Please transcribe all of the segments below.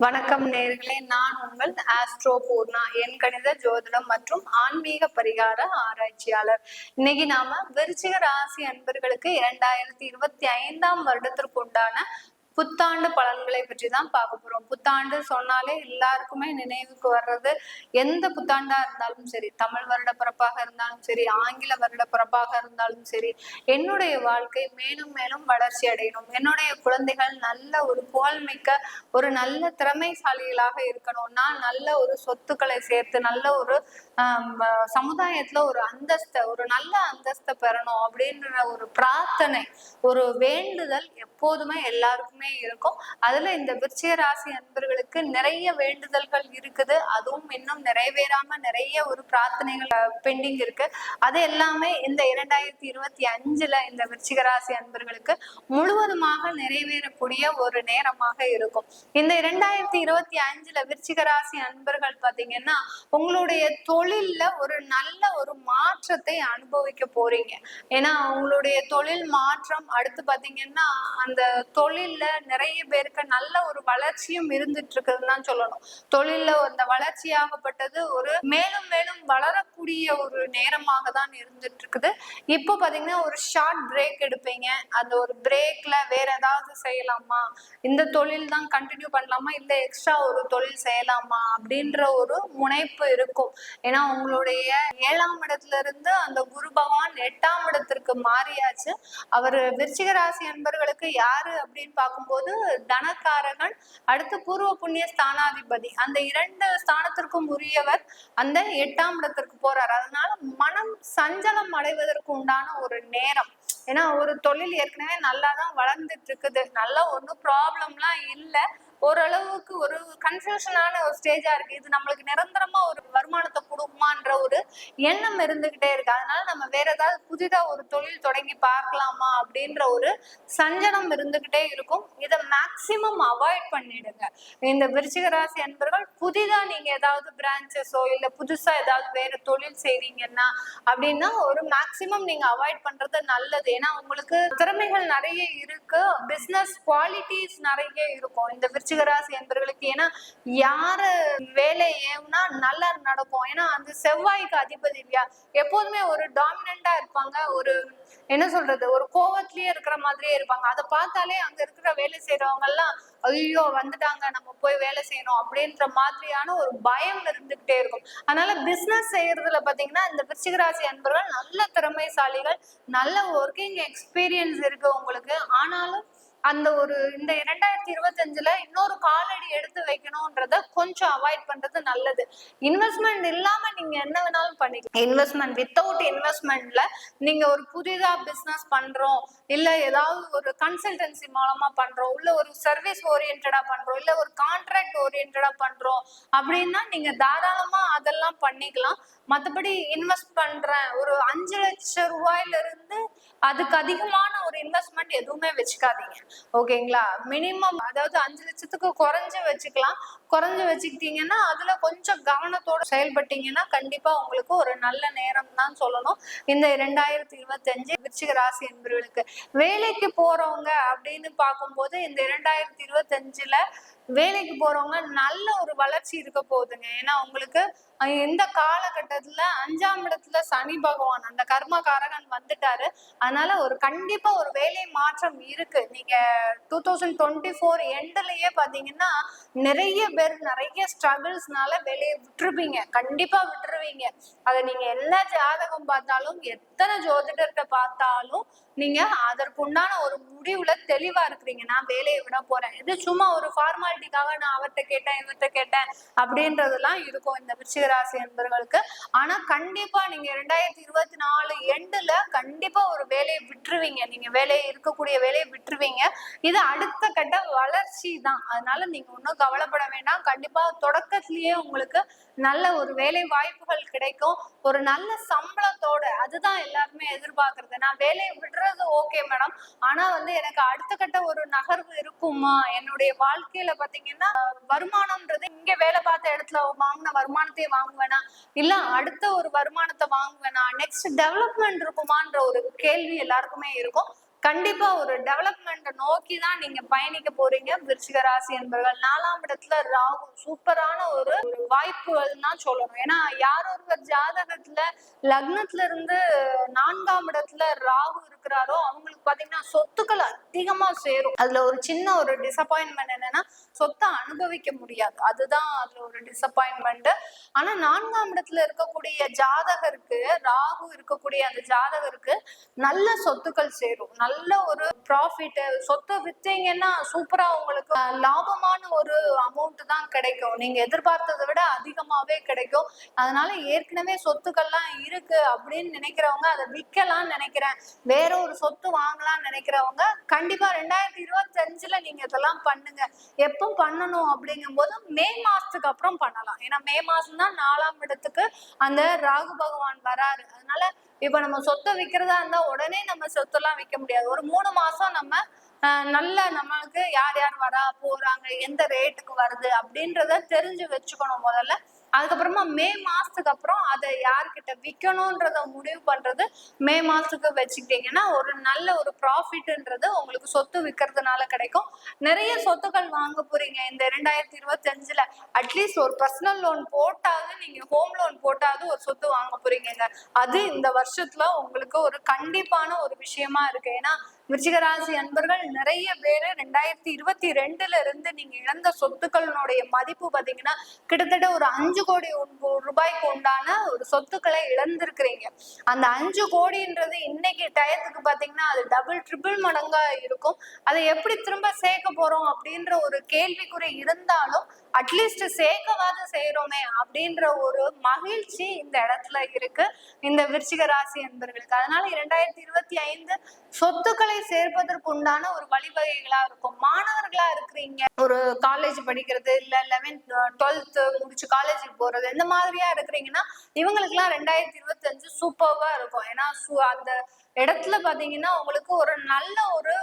வணக்கம் நேர்களே. நான் உங்கள் ஆஸ்ட்ரோ பூர்ணா என் கணித ஜோதிடம் மற்றும் ஆன்மீக பரிகார ஆராய்ச்சியாளர். இன்னைக்கு நாம விருச்சிக ராசி அன்பர்களுக்கு இரண்டாயிரத்தி இருபத்தி ஐந்தாம் வருடத்திற்கு உண்டான புத்தாண்டு பலன்களை பற்றி தான் பார்க்க போறோம். புத்தாண்டு சொன்னாலே எல்லாருக்குமே நினைவுக்கு வர்றது எந்த புத்தாண்டா இருந்தாலும் சரி தமிழ் வருட பிறப்பாக இருந்தாலும் சரி ஆங்கில வருட பிறப்பாக இருந்தாலும் சரி என்னுடைய வாழ்க்கை மேலும் மேலும் வளர்ச்சி அடையணும். என்னுடைய குழந்தைகள் நல்ல ஒரு புகழ்மிக்க ஒரு நல்ல திறமைசாலிகளாக இருக்கணும். நான் நல்ல ஒரு சொத்துக்களை சேர்த்து நல்ல ஒரு சமுதாயத்துல ஒரு அந்தஸ்தை ஒரு நல்ல அந்தஸ்தை பெறணும் அப்படின்ற ஒரு பிரார்த்தனை ஒரு வேண்டுதல் எப்போதுமே எல்லாருக்குமே இருக்கும். அதுல இந்த விருச்சிக ராசி அன்பர்களுக்கு நிறைய வேண்டுதல்கள் இருக்குது. அதுவும் இன்னும் நிறைவேறாம நிறைய ஒரு பிரார்த்தனைகள் பெண்டிங் இருக்கு. அது எல்லாமே இந்த இரண்டாயிரத்தி இருபத்தி அஞ்சுல இந்த விருச்சிக ராசி அன்பர்களுக்கு முழுவதுமாக நிறைவேறக்கூடிய ஒரு நேரமாக இருக்கும். இந்த இரண்டாயிரத்தி இருபத்தி அஞ்சுல விருச்சிக ராசி அன்பர்கள் பாத்தீங்கன்னா உங்களுடைய தொழில்ல ஒரு நல்ல ஒரு மாற்றத்தை அனுபவிக்க போறீங்க. ஏன்னா உங்களுடைய தொழில் மாற்றம் அடுத்து பாத்தீங்கன்னா அந்த தொழில்ல நிறைய பேருக்கு நல்ல ஒரு வளர்ச்சியும் இருந்துட்டு இருக்குதுன்னு தான் சொல்லணும். தொழில்ல அந்த வளர்ச்சியாகப்பட்டது ஒரு மேலும் மேலும் வளரக்கூடிய ஒரு நேரமாக தான் இருந்துட்டு இருக்குது இப்போ பாத்தீங்கன்னா ஒரு ஷார்ட் பிரேக் எடுப்பீங்க. அந்த ஒரு பிரேக்ல வேற ஏதாவது செய்யலாமா? இந்த தொழில் தான் கண்டினியூ பண்ணலாமா? இல்ல எக்ஸ்ட்ரா ஒரு தொழில் செய்யலாமா? அப்படின்ற ஒரு முனைப்பு இருக்கும். ஏன்னா உங்களுடைய ஏழாம் இடத்துல இருந்து அந்த குரு பகவான் எட்டாம் இடத்திற்கு மாறியாச்சு. அவர் விருச்சிக ராசி அன்பர்களுக்கு யாரு அப்படின்னு பார்க்கும்போது தனக்காரகன் அடுத்து பூர்வ புண்ணிய ஸ்தானாதிபதி. அந்த இரண்டு ஸ்தானத்திற்கும் உரியவர் அந்த எட்டாம் இடத்திற்கு போறார். அதனால மனம் சஞ்சலம் அடைவதற்கு உண்டான ஒரு நேரம். ஏன்னா ஒரு தொழில் ஏற்கனவே நல்லா தான் வளர்ந்துட்டு இருக்குது. நல்லா ஒன்றும் ப்ராப்ளம்லாம் இல்லை. ஓரளவுக்கு ஒரு கன்ஃபியூஷனான ஒரு ஸ்டேஜா இருக்கு. இது நம்மளுக்கு நிரந்தரமா ஒரு வருமானத்தை கொடுக்குமான்ற ஒரு எண்ணம் இருந்துகிட்டே இருக்கு. அதனால நம்ம வேற ஏதாவது புதிதா ஒரு தொழில் தொடங்கி பார்க்கலாமா அப்படின்ற ஒரு சஞ்சனம் இருந்துகிட்டே இருக்கும். இதை மேக்சிமம் அவாய்ட் பண்ணிடுங்க. இந்த விருச்சிக ராசி அன்பர்கள் புதிதா நீங்க ஏதாவது பிரான்ச்சஸோ இல்ல புதுசா ஏதாவது வேற தொழில் செய்றீங்கன்னா அப்படின்னா ஒரு மேக்சிமம் நீங்க அவாய்ட் பண்றது நல்லது. ஏன்னா உங்களுக்கு திறமைகள் நிறைய இருக்கு. பிசினஸ் குவாலிட்டிஸ் நிறைய இருக்கும். இந்த விருச்சிக விருச்சிகராசி என்பவர்களுக்கு ஏன்னா யார வேலை ஏவுனா நல்லா நடக்கும். ஏன்னா அந்த செவ்வாய்க்கு அதிபதி இல்லையா? எப்போதுமே ஒரு டாமினண்டா இருப்பாங்க. ஒரு என்ன சொல்றது? ஒரு கோவத்திலயே இருக்கிற மாதிரியே இருப்பாங்க. அதை பார்த்தாலே அங்க இருக்கிற வேலை செய்யறவங்க எல்லாம் ஐயோ வந்துட்டாங்க. நம்ம போய் வேலை செய்யணும் அப்படின்ற மாதிரியான ஒரு பயம் இருந்துகிட்டே இருக்கும். அதனால பிசினஸ் செய்யறதுல பாத்தீங்கன்னா இந்த விருச்சிகராசி அன்பர்கள் நல்ல திறமைசாலிகள் நல்ல ஒர்க்கிங் எக்ஸ்பீரியன்ஸ் இருக்கு உங்களுக்கு. ஆனாலும் அந்த ஒரு இந்த இரண்டாயிரத்தி இருபத்தஞ்சுல இன்னொரு காலடி எடுத்து வைக்கணும்ன்றத கொஞ்சம் அவாய்ட் பண்றது நல்லது. இன்வெஸ்ட்மெண்ட் இல்லாம நீங்க என்ன வேணாலும் பண்ணிக்கலாம். இன்வெஸ்ட்மெண்ட் வித்தவுட் இன்வெஸ்ட்மெண்ட்ல நீங்க ஒரு புதிதா பிசினஸ் பண்றோம் இல்ல ஏதாவது ஒரு கன்சல்டன்சி மூலமா பண்றோம் இல்ல ஒரு சர்வீஸ் ஓரியன்டா பண்றோம் இல்ல ஒரு கான்ட்ராக்ட் ஓரியன்டா பண்றோம் அப்படின்னா நீங்க தாராளமா அதெல்லாம் பண்ணிக்கலாம். மற்றபடி இன்வெஸ்ட் பண்றேன் ஒரு அஞ்சு லட்சம் ரூபாயில இருந்து அதுக்கு அதிகமான ஒரு இன்வெஸ்ட்மெண்ட் எதுவுமே வச்சுக்காதீங்க. ஓகேங்களா? மினிமம் அதாவது அஞ்சு மாசத்துக்கு குறைஞ்சு வச்சுக்கலாம். குறைஞ்சு வச்சுக்கிட்டீங்கன்னா அதுல கொஞ்சம் கவனத்தோட செயல்பட்டீங்கன்னா கண்டிப்பா உங்களுக்கு ஒரு நல்ல நேரம் தான் சொல்லணும். இந்த இரண்டாயிரத்தி இருபத்தி அஞ்சு விருச்சிக ராசி என்பவர்களுக்கு வேலைக்கு போறவங்க அப்படின்னு பார்க்கும்போது இந்த இரண்டாயிரத்தி இருபத்தி அஞ்சுல வேலைக்கு போறவங்க நல்ல ஒரு வளர்ச்சி இருக்க போகுதுங்க. ஏன்னா உங்களுக்கு இந்த காலகட்டத்துல அஞ்சாம் இடத்துல சனி பகவான் அந்த கர்மகாரகன் வந்துட்டாரு. அதனால ஒரு கண்டிப்பா ஒரு வேலை மாற்றம் இருக்கு. நீங்க டூ தௌசண்ட் டுவெண்ட்டி ஃபோர் எண்ட்லயே பாத்தீங்கன்னா நிறைய பேர் நிறைய ஸ்ட்ரகிள்ஸ்னால வேலையை விட்டுருப்பீங்க கண்டிப்பா விட்டு விட்டுருவீங்க அதை நீங்க எல்லா ஜாதகம் பார்த்தாலும் எத்தனை ஜோதிடர்கிட்ட பார்த்தாலும் நீங்க அதற்குண்டான ஒரு முடிவுல தெளிவா இருக்கிறீங்க. நான் வேலையை விட போறேன். இது சும்மா ஒரு ஃபார்மாலிட்டிக்காக நான் அவர்கிட்ட கேட்டேன் இவர்கிட்ட கேட்டேன் அப்படின்றதெல்லாம் இருக்கும் இந்த விருச்சிகராசி என்பவர்களுக்கு ஆனா கண்டிப்பா நீங்க ரெண்டாயிரத்தி இருபத்தி நாலு எண்டுல கண்டிப்பா ஒரு வேலையை விட்டுருவீங்க. நீங்க வேலையை இருக்கக்கூடிய வேலையை விட்டுருவீங்க. இது அடுத்த கட்ட வளர்ச்சி தான். அதனால நீங்க ஒன்றும் கவலைப்பட வேண்டாம். கண்டிப்பா தொடக்கத்திலேயே உங்களுக்கு நல்ல ஒரு வேலை வாய்ப்பு வாய்ப்புகள் கிடைக்கும். ஒரு நல்ல சம்பளத்தோட அதுதான் எல்லாருமே எதிர்பார்க்கறது. நான் வேலையை விடுறது ஓகே மேடம் ஆனா வந்து எனக்கு அடுத்த கட்ட ஒரு நகர்வு இருக்குமா? என்னுடைய வாழ்க்கையில பாத்தீங்கன்னா வருமானம்ன்றது இங்க வேலை பார்த்த இடத்துல வாங்கின வருமானத்தையே வாங்குவேனா? இல்ல அடுத்த ஒரு வருமானத்தை வாங்குவேனா? நெக்ஸ்ட் டெவலப்மெண்ட் இருக்குமான்ற ஒரு கேள்வி எல்லாருக்குமே இருக்கும். கண்டிப்பா ஒரு டெவலப்மெண்ட் நோக்கி தான் நீங்க பயணிக்க போறீங்க. விருச்சிக ராசி என்பவர்கள் நாலாம் இடத்துல ராகு சூப்பரான ஒரு வாய்ப்புகள் தான் சொல்லணும். ஏன்னா யார் ஒருவர் ஜாதகத்துல லக்னத்துல இருந்து நான்காம் இடத்துல ராகு இருக்கிறாரோ அவங்களுக்கு பாத்தீங்கன்னா சொத்துக்கள் அதிகமா சேரும். அதுல ஒரு சின்ன ஒரு டிசப்பாயின்மெண்ட் என்னன்னா சொத்தை அனுபவிக்க முடியாது. அதுதான் அதுல ஒரு டிசப்பாயின்மெண்ட் ஆனா நான்காம் இடத்துல இருக்கக்கூடிய ஜாதகருக்கு ராகு இருக்கக்கூடிய அந்த ஜாதகருக்கு நல்ல சொத்துக்கள் சேரும். நல்ல ஒரு ப்ராஃபிட் சொத்து வித்தீங்கன்னா சூப்பரா உங்களுக்கு லாபமான ஒரு அமௌண்ட் தான் கிடைக்கும். நீங்க எதிர்பார்த்ததை விட அதிகமாவே கிடைக்கும். அதனால ஏற்கனவே சொத்துக்கள்லாம் இருக்கு அப்படின்னு நினைக்கிறவங்க அதை விற்கலாம்னு நினைக்கிறேன். வேற ஒரு சொத்து வாங்கலாம்னு நினைக்கிறவங்க கண்டிப்பா ரெண்டாயிரத்தி இருபத்தி அஞ்சுல நீங்க இதெல்லாம் பண்ணுங்க. எப்போ பண்ணணும் அப்படிங்கும்போது மே மாசத்துக்கு அப்புறம் பண்ணலாம். ஏன்னா மே மாசம் தான் நாலாம் இடத்துக்கு அந்த ராகு பகவான் வராரு. அதனால இப்ப நம்ம சொத்தை விற்கிறதா இருந்தா உடனே நம்ம சொத்தெல்லாம் விற்க முடியாது. ஒரு மூணு மாசம் நம்ம நல்ல நம்மளுக்கு யார் யார் வரா போறாங்க எந்த ரேட்டுக்கு வருது அப்படின்றத தெரிஞ்சு வச்சுக்கணும் முதல்ல. அதுக்கப்புறமா மே மாசத்துக்கு அப்புறம் அதை யார்கிட்ட விற்கணுன்றத முடிவு பண்றது மே மாசத்துக்கு வச்சுக்கிட்டீங்கன்னா ஒரு நல்ல ஒரு ப்ராஃபிட்ன்றது உங்களுக்கு சொத்து விற்கிறதுனால கிடைக்கும். நிறைய சொத்துக்கள் வாங்க போறீங்க. இந்த ரெண்டாயிரத்தி இருபத்தி அஞ்சுல அட்லீஸ்ட் ஒரு பர்சனல் லோன் போட்டாவது நீங்க ஹோம் லோன் போட்டாவது ஒரு சொத்து வாங்க போறீங்க அது இந்த வருஷத்துல உங்களுக்கு ஒரு கண்டிப்பான ஒரு விஷயமா இருக்கு. ஏன்னா விருச்சிகராசி அன்பர்கள் நிறைய பேர் ரெண்டாயிரத்தி இருபத்தி ரெண்டுல இருந்து நீங்க இழந்த சொத்துக்களினுடைய மதிப்பு பாத்தீங்கன்னா கிட்டத்தட்ட ஒரு அஞ்சு அஞ்சு கோடி ரூபாய்க்கு உண்டான ஒரு சொத்துக்களை இழந்திருக்கிறீங்க. அந்த அஞ்சு கோடின்றது இன்னைக்கு டயத்துக்கு பாத்தீங்கன்னா அது டபுள் ட்ரிபிள் மடங்கா இருக்கும். அதை எப்படி திரும்ப சேர்க்க போறோம் அப்படின்ற ஒரு கேள்விக்குறி இருந்தாலும் அட்லீஸ்ட் சேர்க்கவாது செய்யறோமே அப்படின்ற ஒரு மகிழ்ச்சி இந்த இடத்துல இருக்கு. இந்த விருச்சிக ராசி என்பர்களுக்கு அதனால இரண்டாயிரத்தி இருபத்தி ஐந்து சொத்துக்களை சேர்ப்பதற்கு உண்டான ஒரு வழிவகைகளா இருக்கும். மாணவர்களா இருக்கிறீங்க. ஒரு காலேஜ் படிக்கிறது இல்ல லெவன்த் டுவெல்த் முடிச்சு காலேஜுக்கு போறது இந்த மாதிரியா இருக்கிறீங்கன்னா இவங்களுக்குலாம் ரெண்டாயிரத்தி இருபத்தி அஞ்சு சூப்பர்வா இருக்கும். ஏன்னா சு- அந்த இடத்துல பாத்தீங்கன்னா உங்களுக்கு ஒரு நல்ல ஒரு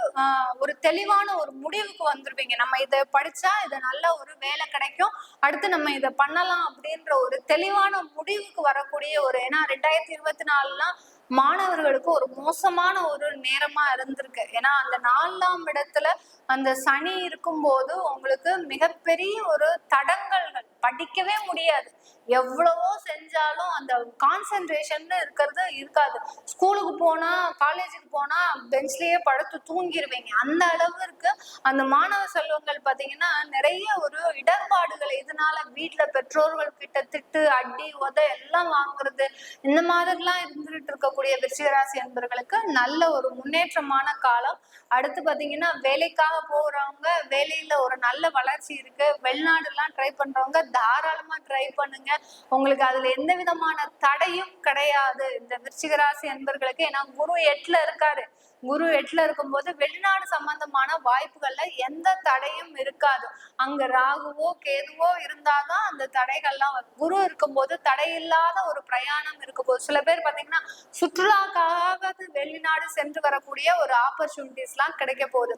ஒரு தெளிவான ஒரு முடிவுக்கு வந்திருப்பீங்க நம்ம இதை படிச்சா இது நல்ல ஒரு வேலை கிடைக்கும். அடுத்து நம்ம இதை பண்ணலாம் அப்படின்ற ஒரு தெளிவான முடிவுக்கு வரக்கூடிய ஒரு ஏன்னா ரெண்டாயிரத்தி இருபத்தி நாலுலாம் மாணவர்களுக்கு ஒரு மோசமான ஒரு நேரமா இருந்திருக்கு. ஏன்னா அந்த நாலாம் இடத்துல அந்த சனி இருக்கும்போது உங்களுக்கு மிகப்பெரிய ஒரு தடங்கல்கள். படிக்கவே முடியாது. எவ்வளவோ செஞ்சாலும் அந்த கான்சென்ட்ரேஷன் இருக்கிறது இருக்காது. ஸ்கூலுக்கு போனா காலேஜுக்கு போனா பெஞ்ச்லயே படுத்து தூங்கிடுவீங்க அந்த அளவிற்கு அந்த மாணவ செல்வங்கள் பாத்தீங்கன்னா நிறைய ஒரு இடர்பாடுகள் இதனால வீட்டுல பெற்றோர்கள் கிட்ட திட்டு அடி உத எல்லாம் வாங்குறது இந்த மாதிரிலாம் இருந்துட்டு இருக்கக்கூடிய விருச்சிகராசி என்பர்களுக்கு நல்ல ஒரு முன்னேற்றமான காலம். அடுத்து பாத்தீங்கன்னா வேலைக்காக போறவங்க வேலையில ஒரு நல்ல வளர்ச்சி இருக்கு. வெளிநாடு எல்லாம் ட்ரை பண்றவங்க தாராளமா ட்ரை பண்ணுங்க. உங்களுக்கு அதுல எந்த எந்த விதமான தடையும் கிடையாது. இந்த விருச்சிகராசி அன்பர்களுக்கு ஏன்னா குரு எட்டுல இருக்காரு. குரு எட்டுல இருக்கும்போது வெளிநாடு சம்பந்தமான வாய்ப்புகள்ல எந்த தடையும் இருக்காது. அங்க ராகுவோ கேதுவோ இருந்தாதான் அந்த தடைகள்லாம் வரும் குரு இருக்கும்போது தடை இல்லாத ஒரு பிரயாணம் இருக்கும்போது சில பேர் பாத்தீங்கன்னா சுற்றுலாக்காக வெளிநாடு சென்று வரக்கூடிய ஒரு ஆப்பர்ச்சுனிட்டிஸ் எல்லாம் கிடைக்க போகுது.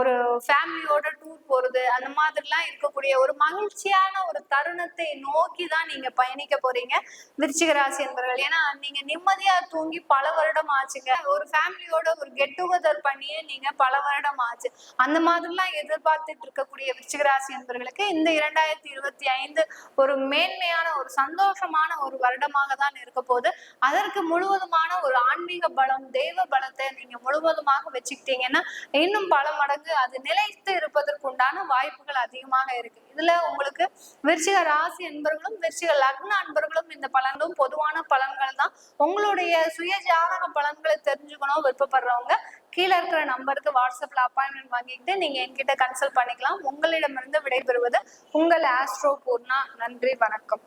ஒரு ஃபேமிலியோட டூர் போறது அந்த மாதிரிலாம் இருக்கக்கூடிய ஒரு மகிழ்ச்சியான ஒரு தருணத்தை நோக்கி தான் நீங்க பயணிக்க போறீங்க. விருச்சிக ராசி என்பவர்கள் ஏன்னா நீங்க நிம்மதியா தூங்கி பல வருடம் ஆச்சுங்க. ஒரு ஃபேமிலியோட ஒரு கெட் டுகெதர் பண்ணியே நீங்க பல வருடம் ஆச்சு அந்த மாதிரிலாம் எதிர்பார்த்துட்டு இருக்கக்கூடிய விருச்சிகராசி என்பவர்களுக்கு இந்த இரண்டாயிரத்தி இருபத்தி ஐந்து ஒரு மேன்மையான ஒரு சந்தோஷமான ஒரு வருடமாக தான் இருக்க போது அதற்கு முழுவதுமான ஒரு ஆன்மீக பலம் தெய்வ பலத்தை நீங்க முழுவதுமாக வச்சுக்கிட்டீங்கன்னா இன்னும் பல மடங்கு அது நிலைத்து இருப்பதற்கு உண்டான வாய்ப்புகள் அதிகமாக இருக்கு. இதுல உங்களுக்கு விருச்சிக ராசி அன்பர்களும் விருச்சிக லக்ன அன்பர்களும் இந்த பலன்களும் பொதுவான பலன்கள் தான். உங்களுடைய சுய ஜாதக பலன்களை தெரிஞ்சுக்கணும் விருப்பப்படுறவங்க கீழே இருக்கிற நம்பருக்கு வாட்ஸ்அப்ல அப்பாயின்மெண்ட் வாங்கிக்கிட்டு நீங்க என்கிட்ட கன்சல்ட் பண்ணிக்கலாம். உங்களிடமிருந்து விடைபெறுவது உங்கள் ஆஸ்ட்ரோ பூர்ணா நன்றி வணக்கம்.